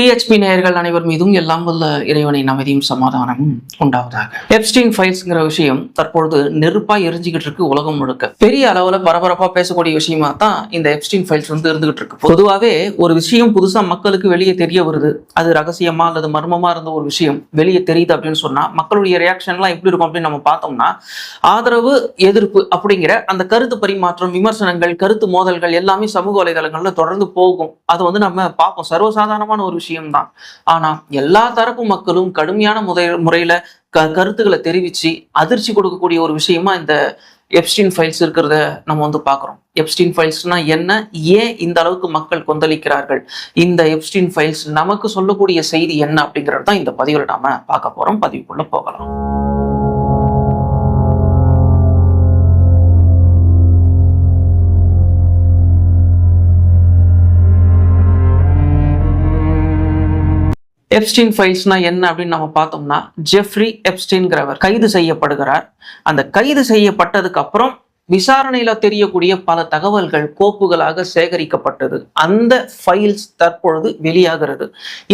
DHP நேயர்கள் அனைவர் மீதும் எல்லாம் வல்ல இறைவனின் அமைதியும் சமாதானமும் உண்டாவதாக. எப்ஸ்டீன் ஃபைல்ஸ்ங்கிற விஷயம் தற்பொழுது நெருப்பா எரிஞ்சுக்கிட்டு இருக்கு உலகம் முழுக்க. பெரிய அளவுல பரபரப்பா பேசக்கூடிய விஷயமா தான் இந்த எப்ஸ்டீன் ஃபைல்ஸ் வந்து இருந்துகிட்டு இருக்கு. பொதுவாகவே ஒரு விஷயம் புதுசா மக்களுக்கு வெளியே தெரிய வருது. அது ரகசியமா அல்லது மர்மமா இருந்த ஒரு விஷயம் வெளியே தெரியுது அப்படின்னு சொன்னா மக்களுடைய ரியாக்ஷன்லாம் எப்படி இருக்கும் அப்படின்னு நம்ம பார்த்தோம்னா ஆதரவு எதிர்ப்பு அப்படிங்கிற அந்த கருத்து பரிமாற்றம் விமர்சனங்கள் கருத்து மோதல்கள் எல்லாமே சமூக வலைதளங்கள்ல தொடர்ந்து போகும். அதை வந்து நம்ம பார்ப்போம். சர்வசாதாரணமான ஒரு விஷயம் விஷயம்தான். ஆனா எல்லா தரப்பு மக்களும் கடுமையான முறை முறையில க கருத்துக்களை தெரிவிச்சு அதிர்ச்சி கொடுக்கக்கூடிய ஒரு விஷயமா இந்த எப்ஸ்டின் ஃபைல்ஸ் இருக்கிறத நம்ம வந்து பார்க்குறோம் எப்ஸ்டின் ஃபைல்ஸ்னா என்ன? ஏன் இந்த அளவுக்கு மக்கள் கொந்தளிக்கிறார்கள்? இந்த எப்ஸ்டின் ஃபைல்ஸ் நமக்கு சொல்லக்கூடிய செய்தி என்ன அப்படிங்கிறது தான் இந்த பதிவில் நாம பார்க்க போறோம். பதிவுக்குள்ள போகலாம். எப்ஸ்டீன் ஃபைல்ஸ்னா என்ன அப்படின்னு நம்ம பார்த்தோம்னா ஜெஃப்ரி எப்ஸ்டீன்கிறவர் கைது செய்யப்படுகிறார். அந்த கைது செய்யப்பட்டதுக்கு அப்புறம் விசாரணையில தெரியக்கூடிய பல தகவல்கள் கோப்புகளாக சேகரிக்கப்பட்டது. அந்த ஃபைல்ஸ் தற்பொழுது வெளியாகிறது.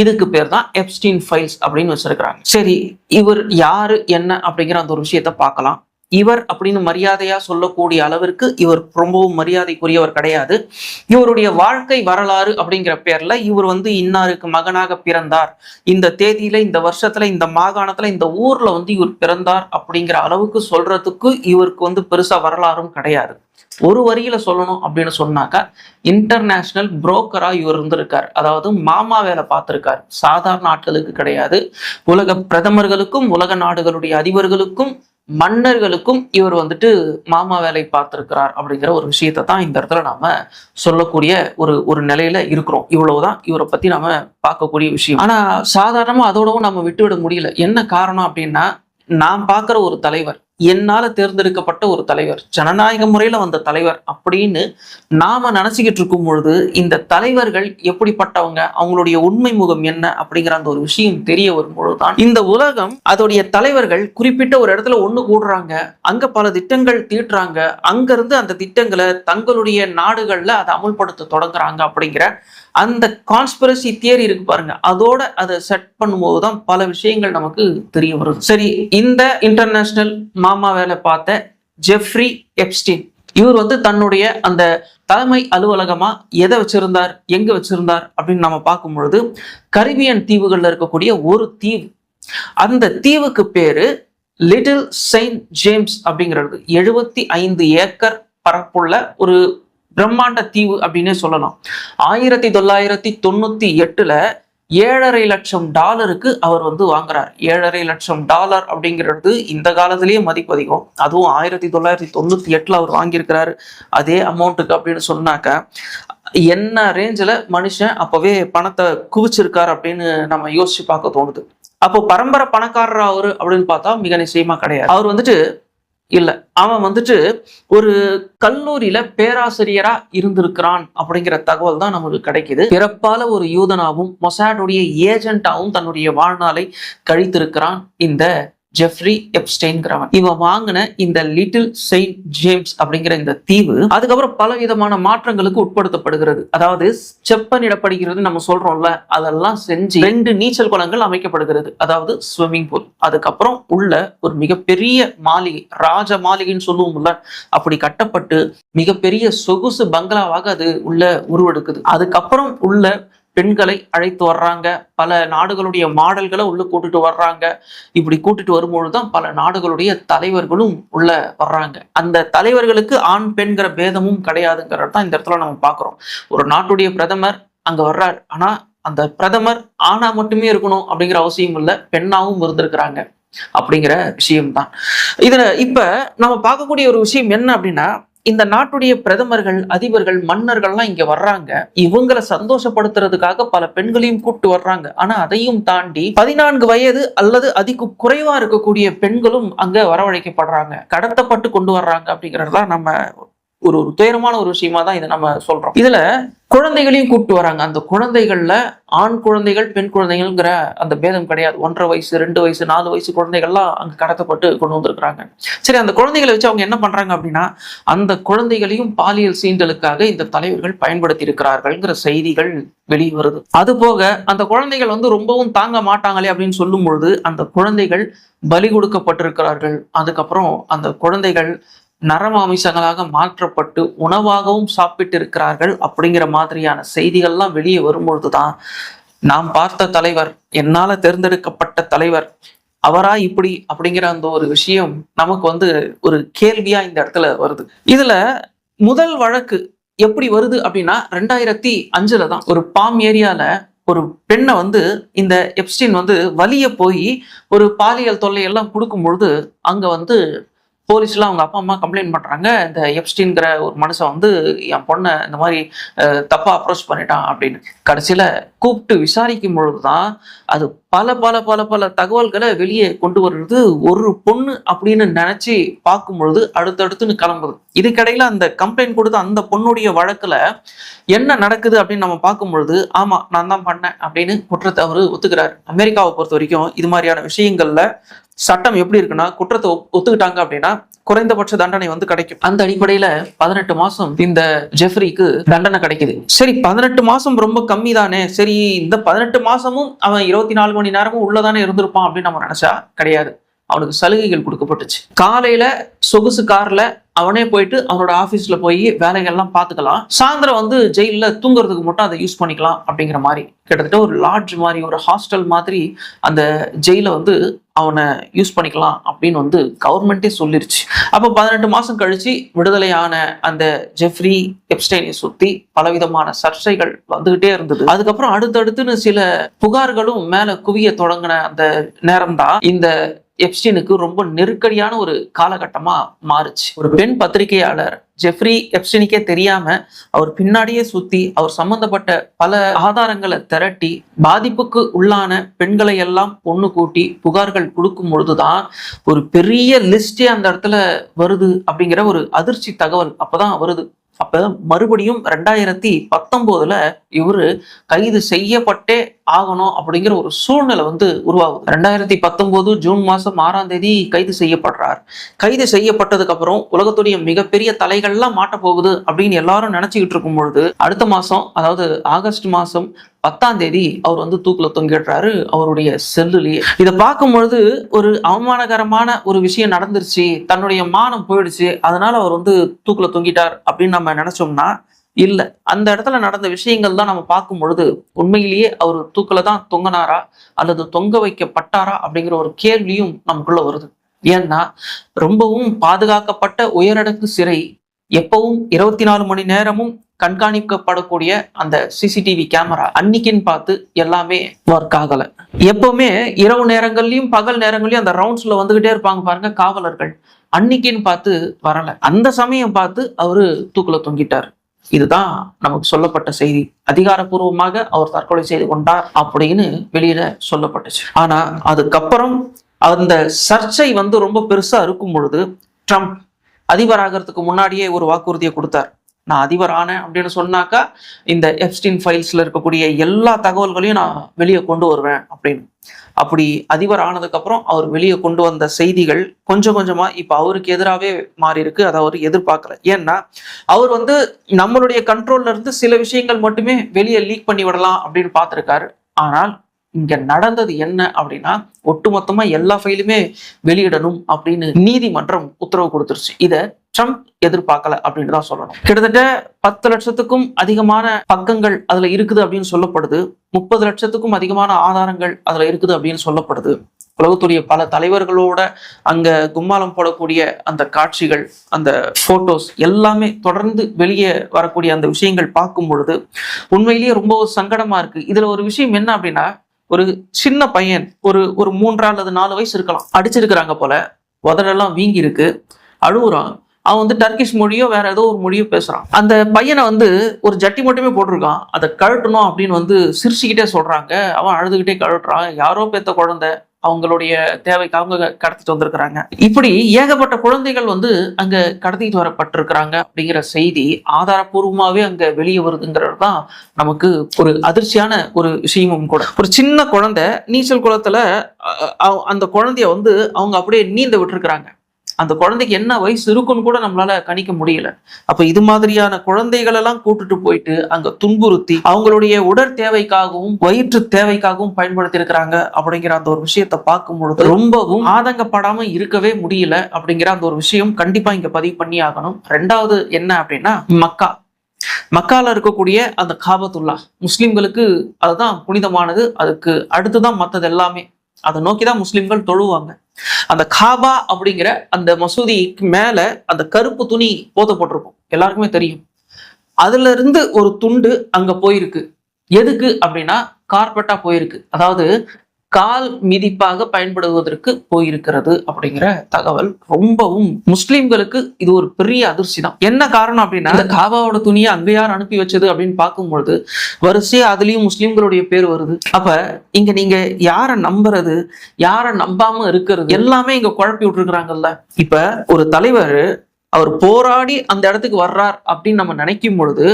இதுக்கு பேர் தான் எப்ஸ்டீன் ஃபைல்ஸ் அப்படின்னு வச்சிருக்கிறாங்க. சரி இவர் யாரு என்ன அப்படிங்கிற அந்த ஒரு விஷயத்த பார்க்கலாம். இவர் அப்படின்னு மரியாதையா சொல்லக்கூடிய அளவிற்கு இவர் ரொம்பவும் மரியாதைக்குரியவர் கிடையாது. இவருடைய வாழ்க்கை வரலாறு அப்படிங்கிற பேர்ல இவர் வந்து இன்னாருக்கு மகனாக பிறந்தார். இந்த தேதியில இந்த வருஷத்துல இந்த மாகாணத்துல இந்த ஊர்ல வந்து இவர் பிறந்தார் அப்படிங்கிற அளவுக்கு சொல்றதுக்கு இவருக்கு வந்து பெருசா வரலாறும் கிடையாது. ஒரு வரியில சொல்லணும் அப்படின்னு சொன்னாக்கா இன்டர்நேஷனல் புரோக்கரா இவர் இருந்திருக்கார். அதாவது மாமா வேலை பார்த்திருக்கார். சாதாரண ஆட்களுக்கு கிடையாது. உலக பிரதமர்களுக்கும் உலக நாடுகளுடைய அதிபர்களுக்கும் மன்னர்களுக்கும் இவர் வந்துட்டு மாமா வேலை பார்த்திருக்கிறார் அப்படிங்கிற ஒரு விஷயத்தை தான் இந்த இடத்துல நாம சொல்லக்கூடிய ஒரு ஒரு நிலையில இருக்கிறோம். இவ்வளவுதான் இவரை பத்தி நாம பார்க்கக்கூடிய விஷயம். ஆனா சாதாரணமா அதோடவும் நம்ம விட்டுவிட முடியல. என்ன காரணம் அப்படின்னா நான் பார்க்குற ஒரு தலைவர் என்னால தேர்ந்தெடுக்கப்பட்ட ஒரு தலைவர் ஜனநாயக முறையில வந்த தலைவர் அப்படின்னு நாம நினைச்சுக்கிட்டு இருக்கும் பொழுது இந்த தலைவர்கள் எப்படிப்பட்டவங்க அவங்களுடைய உண்மை முகம் என்ன அப்படிங்கிற அந்த ஒரு விஷயம் தெரிய வரும்பொழுதுதான் இந்த உலகம் அதோடைய தலைவர்கள் குறிப்பிட்ட ஒரு இடத்துல ஒண்ணு கூடுறாங்க. அங்க பல திட்டங்கள் தீட்டுறாங்க. அங்கேருந்து அந்த திட்டங்களை தங்களுடைய நாடுகள்ல அதை அமல்படுத்த தொடங்குறாங்க அப்படிங்கிற அந்த கான்ஸ்பிரசி தியரி இருக்கு பாருங்க. அதோட அதை செட் பண்ணும்போது தான் பல விஷயங்கள் நமக்கு தெரிய வரும் சரி இந்த இன்டர்நேஷனல் மாமா வேலை பார்த்த ஜெஃப்ரி எப்ஸ்டீன். இவர் வந்து தன்னுடைய அந்த தலைமை அலுவலகமா எதை வச்சிருந்தார் எங்க வச்சிருந்தார் அப்படின்னு நம்ம பார்க்கும் பொழுது கரிபியன் தீவுகள்ல இருக்கக்கூடிய ஒரு தீவு. அந்த தீவுக்கு பேரு லிட்டில் செயின்ட் ஜேம்ஸ் அப்படிங்கிறது. எழுபத்தி ஐந்து ஏக்கர் பரப்புள்ள ஒரு பிரம்மாண்ட தீவு அப்படின்னே சொல்லலாம். ஆயிரத்தி தொள்ளாயிரத்தி தொண்ணூத்தி எட்டுல ஏழரை லட்சம் டாலருக்கு அவர் வந்து வாங்குறார். ஏழரை லட்சம் டாலர் அப்படிங்கிறது இந்த காலத்திலேயே மதிப்பு அதிகம். அதுவும் ஆயிரத்தி தொள்ளாயிரத்தி தொண்ணூத்தி எட்டுல அவர் வாங்கியிருக்கிறாரு. அதே அமௌண்ட்டுக்கு அப்படின்னு சொன்னாக்க என்ன ரேஞ்சில் மனுஷன் அப்போவே பணத்தை குவிச்சிருக்கார் அப்படின்னு நம்ம யோசிச்சு பார்க்க தோணுது. அப்போ பரம்பரை பணக்காரர் அவரு அப்படின்னு பார்த்தா மிக நிச்சயமா கிடையாது. அவர் வந்துட்டு இல்லை. அவன் வந்துட்டு ஒரு கல்லூரியில பேராசிரியரா இருந்திருக்கிறான் அப்படிங்கிற தகவல் தான் நமக்கு கிடைக்குது. பிறப்பால ஒரு யூதனாவும் மொசாடுடைய ஏஜென்டாவும் தன்னுடைய வாழ்நாளை கழித்திருக்கிறான் இந்த ஜெஃப்ரி எப்ஸ்டெயின்கிறவன் இவன் வாங்கின இந்த லிட்டில் செயின்ட் ஜேம்ஸ் அப்படிங்கிற இந்த தீவு அதுக்கப்புறம் பல விதமான மாற்றங்களுக்கு உட்படுத்தப்படுகிறது. அதாவது செப்பனிடப்படுகிறது நம்ம சொல்றோம்ல அதெல்லாம் செஞ்சு ரெண்டு நீச்சல் குளங்கள் அமைக்கப்படுகிறது. அதாவது ஸ்விம்மிங் பூல் அதுக்கப்புறம் உள்ள ஒரு மிகப்பெரிய மாளிகை ராஜ மாளிகைன்னு சொல்லுவோம்ல அப்படி கட்டப்பட்டு மிகப்பெரிய சொகுசு பங்களாவாக அது உள்ள உருவெடுக்குது. அதுக்கப்புறம் உள்ள பெண்களை அழைத்து வர்றாங்க. பல நாடுகளுடைய மாடல்களை உள்ள கூட்டுட்டு வர்றாங்க. இப்படி கூட்டிட்டு வரும்பொழுது தான் பல நாடுகளுடைய தலைவர்களும் உள்ள வர்றாங்க. அந்த தலைவர்களுக்கு ஆண் பெண்கிற பேதமும் கிடையாதுங்கிறது தான் இந்த இடத்துல நம்ம பார்க்குறோம். ஒரு நாட்டுடைய பிரதமர் அங்க வர்றார். ஆனா அந்த பிரதமர் ஆணா மட்டுமே இருக்கணும் அப்படிங்கிற அவசியம் இல்லை. பெண்ணாவும் இருந்திருக்கிறாங்க. அப்படிங்கிற விஷயம்தான். இதுல இப்ப நம்ம பார்க்கக்கூடிய ஒரு விஷயம் என்ன அப்படின்னா இந்த நாட்டுடைய பிரதமர்கள் அதிபர்கள் மன்னர்கள்லாம் இங்க வர்றாங்க. இவங்களை சந்தோஷப்படுத்துறதுக்காக பல பெண்களையும் கூப்பிட்டு வர்றாங்க. ஆனா அதையும் தாண்டி பதினான்கு வயது அல்லது அதிக குறைவா இருக்கக்கூடிய பெண்களும் அங்க வரவழைக்கப்படுறாங்க. கடத்தப்பட்டு கொண்டு வர்றாங்க அப்படிங்கறதுதான் நம்ம ஒரு ஒரு துயரமான ஒரு விஷயமா தான் இதை நம்ம சொல்றோம். இதுல குழந்தைகளையும் கூப்பிட்டு வராங்க. அந்த குழந்தைகள்ல ஆண் குழந்தைகள் பெண் குழந்தைகள்ங்கிற அந்த பேதம் கிடையாது. ஒன்றரை வயசு ரெண்டு வயசு நாலு வயசு குழந்தைகள்லாம் அங்க கடத்தப்பட்டு கொண்டு வந்திருக்கிறாங்க. சரி அந்த குழந்தைகளை வச்சு அவங்க என்ன பண்றாங்க அப்படின்னா அந்த குழந்தைகளையும் பாலியல் சீண்டலுக்காக இந்த தலைவர்கள் பயன்படுத்தி இருக்கிறார்கள்ங்கிற செய்திகள் வெளியே வருது. அது போக அந்த குழந்தைகள் வந்து ரொம்பவும் தாங்க மாட்டாங்களே அப்படின்னு சொல்லும் பொழுது அந்த குழந்தைகள் பலி கொடுக்கப்பட்டிருக்கிறார்கள். அதுக்கப்புறம் அந்த குழந்தைகள் நரமாமிசங்களாக மாற்றப்பட்டு உணவாகவும் சாப்பிட்டு இருக்கிறார்கள் அப்படிங்கிற மாதிரியான செய்திகள்லாம் வெளியே வரும்பொழுது தான் நாம் பார்த்த தலைவர் என்னால் தேர்ந்தெடுக்கப்பட்ட தலைவர் அவரா இப்படி அப்படிங்கிற அந்த ஒரு விஷயம் நமக்கு வந்து ஒரு கேள்வியா இந்த இடத்துல வருது. இதுல முதல் வழக்கு எப்படி வருது அப்படின்னா ரெண்டாயிரத்தி அஞ்சுல தான் ஒரு பாம் ஏரியால ஒரு பெண்ணை வந்து இந்த எப்ஸ்டின் வந்து வலிய போய் ஒரு பாலியல் தொல்லையெல்லாம் கொடுக்கும் பொழுது அங்க வந்து போலீஸ்லாம் அவங்க அப்பா அம்மா கம்ப்ளைண்ட் பண்ணுறாங்க இந்த எப்ஸ்டின்ங்கிற ஒரு மனுஷன் வந்து என் பொண்ணை இந்த மாதிரி தப்பாக தப்பா அப்ரோச் பண்ணிட்டான் அப்படின்னு. கடைசியில கூப்பிட்டு விசாரிக்கும் பொழுதுதான் அது பல பல பல பல தகவல்களை வெளியே கொண்டு வர்றது ஒரு பொண்ணு அப்படின்னு நினச்சி பார்க்கும் பொழுது அடுத்தடுத்துன்னு கிளம்புது. இதுக்கிடையில அந்த கம்ப்ளைண்ட் கொடுத்த அந்த பொண்ணுடைய வழக்கில் என்ன நடக்குது அப்படின்னு நம்ம பார்க்கும் பொழுது ஆமாம் நான் தான் பண்ணேன் அப்படின்னு குற்றத்தை அவர் ஒத்துக்கிறாரு. அமெரிக்காவை பொறுத்த வரைக்கும் இது மாதிரியான விஷயங்கள்ல சட்டம் எப்படி இருக்குன்னா குற்றத்தை ஒத்துக்கிட்டாங்க அப்படின்னா குறைந்தபட்ச தண்டனை வந்து கிடைக்கும். அந்த அடிப்படையில பதினெட்டு மாசம் இந்த ஜெஃப்ரிக்கு தண்டனை கிடைக்குது. சரி பதினெட்டு மாசம் ரொம்ப கம்மி தானே. சரி இந்த பதினெட்டு மாசமும் அவன் இருபத்தி நாலு மணி நேரமும் உள்ளதானே இருந்திருப்பான் அப்படின்னு நம்ம நினைச்சா கிடையாது. அவனுக்கு சலுகைகள் கொடுக்கப்பட்டுச்சு. காலையில சொகுசு கார்ல அவனே போயிட்டு அவனோட ஆஃபீஸில் போய் வேலைகள்லாம் பார்த்துக்கலாம் சாயந்தரம் வந்து ஜெயிலில் தூங்குறதுக்கு மட்டும் அதை யூஸ் பண்ணிக்கலாம் அப்படிங்கிற மாதிரி. கிட்டத்தட்ட ஒரு லாட்ஜ் மாதிரி ஒரு ஹாஸ்டல் மாதிரி அந்த ஜெயிலை வந்து அவனை யூஸ் பண்ணிக்கலாம் அப்படின்னு வந்து கவர்மெண்ட்டே சொல்லிருச்சு. அப்போ பதினெட்டு மாதம் கழிச்சு விடுதலையான அந்த ஜெஃப்ரி எப்ஸ்டைனை சுற்றி பலவிதமான சர்ச்சைகள் வந்துகிட்டே இருந்தது. அதுக்கப்புறம் அடுத்தடுத்துன்னு சில புகார்களும் மேலே குவிய தொடங்கின அந்த நேரம்தான் இந்த எப்ஸ்டீனுக்கு ரொம்ப நெருக்கடியான ஒரு காலகட்டமா மாறுச்சு. ஒரு பெண் பத்திரிகையாளர் ஜெஃப்ரி எப்ஸ்டினுக்கே தெரியாம அவர் பின்னாடியே சுத்தி அவர் சம்பந்தப்பட்ட பல ஆதாரங்களை திரட்டி பாதிப்புக்கு உள்ளான பெண்களை எல்லாம் ஒண்ணு கூட்டி புகார்கள் கொடுக்கும் பொழுதுதான் ஒரு பெரிய லிஸ்டே அந்த இடத்துல வருது அப்படிங்கிற ஒரு அதிர்ச்சி தகவல் அப்பதான் வருது. அப்ப மறுபடியும் ரெண்டாயிரத்தி பத்தொன்பதுல இவரு கைது செய்யப்பட்டே ஆகணும் அப்படிங்கிற ஒரு சூழ்நிலை வந்து உருவாகுது. ரெண்டாயிரத்தி பத்தொன்பது ஜூன் மாசம் ஆறாம் தேதி கைது செய்யப்படுறார். கைது செய்யப்பட்டதுக்கு அப்புறம் உலகத்துடைய மிகப்பெரிய தலைகள்லாம் மாட்ட போகுது அப்படின்னு எல்லாரும் நினைச்சுக்கிட்டு இருக்கும் பொழுது அடுத்த மாசம் அதாவது ஆகஸ்ட் மாசம் பத்தாம் தேதி அவர் வந்து தூக்குல தொங்கிடுறாரு அவருடைய செல்லுலேயே. இதை பார்க்கும் பொழுது ஒரு அவமானகரமான ஒரு விஷயம் நடந்துருச்சு தன்னுடைய மானம் போயிடுச்சு அதனால அவர் வந்து தூக்குல தொங்கிட்டார் அப்படின்னு நம்ம நினைச்சோம்னா இல்ல. அந்த இடத்துல நடந்த விஷயங்கள் தான் நம்ம பார்க்கும் பொழுது உண்மையிலேயே அவர் தூக்கில தான் தொங்கினாரா? அல்லது தொங்க வைக்கப்பட்டாரா? அப்படிங்கிற ஒரு கேள்வியும் நமக்குள்ள வருது. ஏன்னா ரொம்பவும் பாதுகாக்கப்பட்ட உயரடுக்கு சிறை எப்பவும் இருபத்தி நாலு மணி நேரமும் கண்காணிக்கப்படக்கூடிய அந்த சிசிடிவி கேமரா அன்னைக்குன்னு பார்த்து எல்லாமே ஒர்க் ஆகல. எப்பவுமே இரவு நேரங்கள்லயும் பகல் நேரங்கள்லயும் அந்த ரவுண்ட்ஸ்ல வந்துகிட்டே இருப்பாங்க பாருங்க காவலர்கள். அன்னைக்குன்னு பார்த்து வரல. அந்த சமயம் பார்த்து அவரு தூக்குல தொங்கிட்டார். இதுதான் நமக்கு சொல்லப்பட்ட செய்தி. அதிகாரப்பூர்வமாக அவர் தற்கொலை செய்து கொண்டார் அப்படின்னு வெளியில சொல்லப்பட்டுச்சு. ஆனா அதுக்கப்புறம் அந்த சர்ச்சை வந்து ரொம்ப பெருசா இருக்கும் பொழுது ட்ரம்ப் அதிபராகிறதுக்கு முன்னாடியே ஒரு வாக்குறுதியை கொடுத்தார். நான் அதிபர் ஆனேன் அப்படின்னு சொன்னாக்கா இந்த எப்ஸ்டின் ஃபைல்ஸ்ல இருக்கக்கூடிய எல்லா தகவல்களையும் நான் வெளியே கொண்டு வருவேன் அப்படின்னு. அப்படி அதிபர் ஆனதுக்கப்புறம் அவர் வெளியே கொண்டு வந்த செய்திகள் கொஞ்சம் கொஞ்சமா இப்போ அவருக்கு எதிராகவே மாறி இருக்கு அதை அவர் எதிர்பார்க்கல. ஏன்னா அவர் வந்து நம்மளுடைய கண்ட்ரோல்ல இருந்து சில விஷயங்கள் மட்டுமே வெளியே லீக் பண்ணி விடலாம் அப்படின்னு பார்த்திருக்காரு. ஆனால் இங்க நடந்தது என்ன அப்படின்னா ஒட்டுமொத்தமா எல்லா ஃபைலுமே வெளியிடணும் அப்படின்னு நீதிமன்றம் உத்தரவு கொடுத்துருச்சு. இதை ட்ரம்ப் எதிர்பார்க்கல அப்படின்னு தான் சொல்லணும். கிட்டத்தட்ட பத்து லட்சத்துக்கும் அதிகமான பக்கங்கள் அதுல இருக்குது அப்படின்னு சொல்லப்படுது. முப்பது லட்சத்துக்கும் அதிகமான ஆதாரங்கள் அதுல இருக்குது அப்படின்னு சொல்லப்படுது. உலகத்துடைய பல தலைவர்களோட அங்க கும்மாலம் போடக்கூடிய அந்த காட்சிகள் அந்த போட்டோஸ் எல்லாமே தொடர்ந்து வெளியே வரக்கூடிய அந்த விஷயங்கள் பார்க்கும் பொழுது உண்மையிலேயே ரொம்ப சங்கடமா இருக்கு. இதுல ஒரு விஷயம் என்ன அப்படின்னா ஒரு சின்ன பையன் ஒரு ஒரு மூன்றா அல்லது நாலு வயசு இருக்கலாம். அடிச்சிருக்கிறாங்க போல. உதடெல்லாம் வீங்கி இருக்கு அழுகுறான் அவன் வந்து டர்க்கிஷ் மொழியோ வேற ஏதோ ஒரு மொழியோ பேசுறான். அந்த பையனை வந்து ஒரு ஜட்டி மட்டுமே போட்டிருக்கான். அதை கழட்டணும் அப்படின்னு வந்து சிரிச்சுக்கிட்டே சொல்றாங்க. அவன் அழுதுகிட்டே கழட்டுறான். யாரோ பெத்த குழந்தை. அவங்களுடைய தேவைக்கு அவங்க கடத்திட்டு வந்திருக்கிறாங்க. இப்படி ஏகப்பட்ட குழந்தைகள் வந்து அங்க கடத்திட்டு வரப்பட்டிருக்கிறாங்க அப்படிங்கிற செய்தி ஆதாரபூர்வமாவே அங்க வெளியே வருதுங்கிறது தான் நமக்கு ஒரு அதிர்ச்சியான ஒரு விஷயமும் கூட. ஒரு சின்ன குழந்தை நீச்சல் குளத்துல அந்த குழந்தைய வந்து அவங்க அப்படியே நீந்த விட்டுருக்குறாங்க. அந்த குழந்தைக்கு என்ன வயசு இருக்குன்னு கூட நம்மளால கணிக்க முடியல. அப்ப இது மாதிரியான குழந்தைகள் எல்லாம் போயிட்டு அங்க துன்புறுத்தி அவங்களுடைய உடற் தேவைக்காகவும் வயிற்று தேவைக்காகவும் பயன்படுத்தி இருக்கிறாங்க அப்படிங்கிற அந்த ஒரு விஷயத்தை பார்க்கும் பொழுது ரொம்பவும் ஆதங்கப்படாம இருக்கவே முடியல அப்படிங்கிற அந்த ஒரு விஷயம் கண்டிப்பா இங்க பதிவு பண்ணி ஆகணும். ரெண்டாவது என்ன அப்படின்னா மக்கா. மக்கால இருக்கக்கூடிய அந்த காபத்துல்லா. முஸ்லிம்களுக்கு அதுதான் புனிதமானது. அதுக்கு அடுத்துதான் மற்றது எல்லாமே அதை நோக்கி தான் முஸ்லிம்கள் தொழுவாங்க. அந்த காபா அப்படிங்கிற அந்த மசூதிக்கு மேல அந்த கருப்பு துணி போதப்பட்டிருக்கும் எல்லாருக்குமே தெரியும். அதுல இருந்து ஒரு துண்டு அங்க போயிருக்கு. எதுக்கு அப்படின்னா கார்பெட்டா போயிருக்கு. அதாவது கால் மிதிப்பாக பயன்படுவதற்கு போயிருக்கிறது அப்படிங்கிற தகவல் ரொம்பவும் முஸ்லீம்களுக்கு இது ஒரு பெரிய அதிர்ச்சி தான் என்ன காரணம் அப்படின்னா இந்த காபாவோட துணியை அங்க யார் அனுப்பி வச்சது அப்படின்னு பார்க்கும்பொழுது வரிசையா அதுலயும் முஸ்லீம்களுடைய பேர் வருது. அப்ப இங்க நீங்க யாரை நம்புறது யாரை நம்பாம இருக்கிறது எல்லாமே இங்க குழப்பி விட்டுருக்காங்கல்ல இப்ப ஒரு தலைவர் அவர் போராடி அந்த இடத்துக்கு வர்றார் அப்படின்னு நம்ம நினைக்கும் பொழுது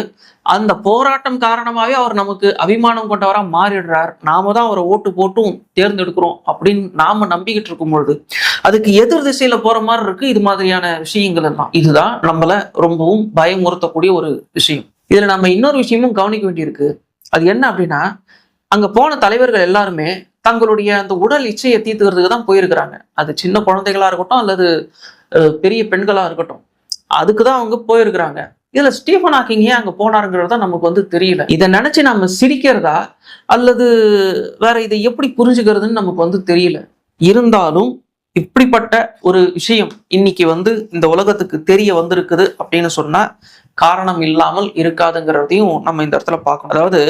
அந்த போராட்டம் காரணமாகவே அவர் நமக்கு அபிமானம் கொண்டவராக மாறிடுறார். நாம தான் அவரை ஓட்டு போட்டும் தேர்ந்தெடுக்கிறோம் அப்படின்னு நாம நம்பிக்கிட்டு இருக்கும் பொழுது அதுக்கு எதிர் திசையில போற மாதிரி இருக்கு இது மாதிரியான விஷயங்கள் எல்லாம். இதுதான் நம்மள ரொம்பவும் பயமுறுத்தக்கூடிய ஒரு விஷயம். இதுல நம்ம இன்னொரு விஷயமும் கவனிக்க வேண்டியிருக்கு. அது என்ன அப்படின்னா அங்க போன தலைவர்கள் எல்லாருமே தங்களுடைய அந்த உடல் இச்சையை தீர்த்துக்கிறதுக்கு தான் போயிருக்கிறாங்க. அது சின்ன குழந்தைகளா இருக்கட்டும் அல்லது பெரிய பெண்களா இருக்கட்டும். அதுக்கு தான் அவங்க போயிருக்கிறாங்க. இதுல ஸ்டீஃபன் ஹாக்கிங் ஏன் அங்க போனாருங்கிறது தான் நமக்கு வந்து தெரியல. இதை நினைச்சு நம்ம சிரிக்கிறதா அல்லது வேற இதை எப்படி புரிஞ்சுக்கிறதுன்னு நமக்கு வந்து தெரியல. இருந்தாலும் இப்படிப்பட்ட ஒரு விஷயம் இன்னைக்கு வந்து இந்த உலகத்துக்கு தெரிய வந்திருக்குது அப்படின்னு சொன்னா காரணம் இல்லாமல் இருக்காதுங்கிறதையும் நம்ம இந்த இடத்துல பார்க்கணும். அதாவது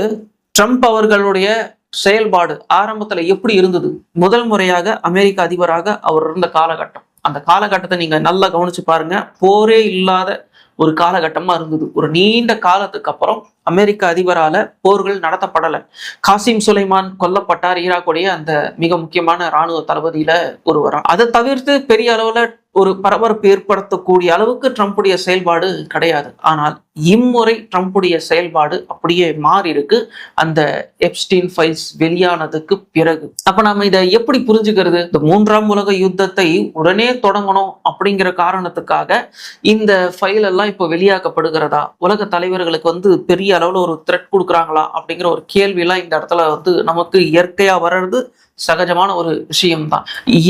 ட்ரம்ப் அவர்களுடைய செயல்பாடு ஆரம்பத்துல எப்படி இருந்தது? முதல் முறையாக அமெரிக்க அதிபராக அவர் இருந்த காலகட்டம். அந்த காலகட்டத்தை நீங்க நல்லா கவனிச்சு பாருங்க. போரே இல்லாத ஒரு காலகட்டமா இருந்தது. ஒரு நீண்ட காலத்துக்கு அப்புறம் அமெரிக்க அதிபரால போர்கள் நடத்தப்படலை. காசிம் சுலைமான் கொல்லப்பட்டார் ஈராக்குடைய அந்த மிக முக்கியமான ராணுவ தளபதியில ஒருவரா. அதை தவிர்த்து பெரிய அளவுல ஒரு பரபரப்பு ஏற்படுத்தக்கூடிய அளவுக்கு ட்ரம்ப்புடைய செயல்பாடு கிடையாது. ஆனால் இம்முறை ட்ரம்ப்புடைய செயல்பாடு அப்படியே மாறி இருக்கு அந்த எப்ஸ்டீன் ஃபைல்ஸ் வெளியானதுக்கு பிறகு. அப்ப நாம இதை எப்படி புரிஞ்சுக்கிறது? இந்த மூன்றாம் உலக யுத்தத்தை உடனே தொடங்கணும் அப்படிங்கிற காரணத்துக்காக இந்த ஃபைல் எல்லாம் இப்போ வெளியாக்கப்படுகிறதா? உலக தலைவர்களுக்கு வந்து பெரிய அளவுல ஒரு த்ரெட் கொடுக்குறாங்களா? அப்படிங்கிற ஒரு கேள்வி எல்லாம் இந்த இடத்துல வந்து நமக்கு இயற்கையா வர்றது சகஜமான ஒரு விஷயம்தான்.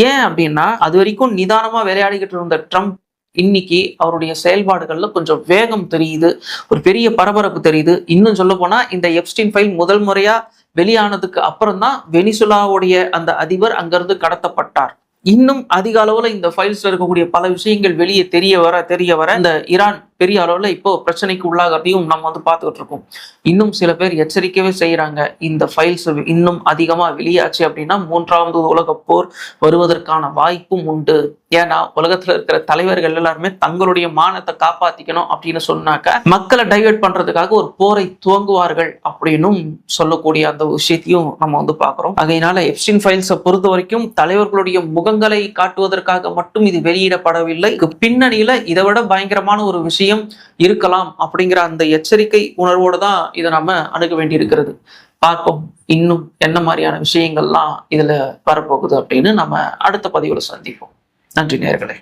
ஏன் அப்படின்னா அது வரைக்கும் நிதானமா விளையாடிக்கிட்டு இருந்த ட்ரம்ப் இன்னைக்கு அவருடைய செயல்பாடுகள்ல கொஞ்சம் வேகம் தெரியுது ஒரு பெரிய பரபரப்பு தெரியுது. இன்னும் சொல்ல போனா இந்த எப்ஸ்டின் ஃபைல் முதல் முறையா வெளியானதுக்கு அப்புறம் தான் வெனிசுலாவுடைய அந்த அதிபர் அங்கிருந்து கடத்தப்பட்டார். இன்னும் அதிக அளவுல இந்த ஃபைல்ஸ்ல இருக்கக்கூடிய பல விஷயங்கள் வெளியே தெரிய வர தெரிய வர இந்த ஈரான் பெரிய அளவுல இப்போ பிரச்சனைக்கு உள்ளாகிறதையும் நம்ம வந்து பார்த்துக்கிட்டு இருக்கோம். இன்னும் சில பேர் எச்சரிக்கவே செய்யறாங்க இந்த ஃபைல்ஸ் இன்னும் அதிகமா வெளியாச்சு அப்படின்னா மூன்றாவது உலக போர் வருவதற்கான வாய்ப்பும் உண்டு. ஏன்னா உலகத்துல இருக்கிற தலைவர்கள் எல்லாருமே தங்களுடைய மானத்தை காப்பாத்திக்கணும் அப்படின்னு சொன்னாக்க மக்களை டைவர்ட் பண்றதுக்காக ஒரு போரை துவங்குவார்கள் அப்படின்னும் சொல்லக்கூடிய அந்த விஷயத்தையும் நம்ம வந்து பாக்குறோம் அதனால எப்சின் ஃபைல்ஸை பொறுத்த வரைக்கும் தலைவர்களுடைய முகங்களை காட்டுவதற்காக மட்டும் இது வெளியிடப்படவில்லை. பின்னணியில இதை விட பயங்கரமான ஒரு விஷயம் இருக்கலாம் அப்படிங்கிற அந்த எச்சரிக்கை உணர்வோடு தான் இதை நம்ம அணுக வேண்டியிருக்கிறது. பார்ப்போம். இன்னும் என்ன மாதிரியான விஷயங்கள்லாம் இதுல வரப்போகுது அப்படின்னு நம்ம அடுத்த பதிவில் சந்திப்போம். நன்றி நேர்களே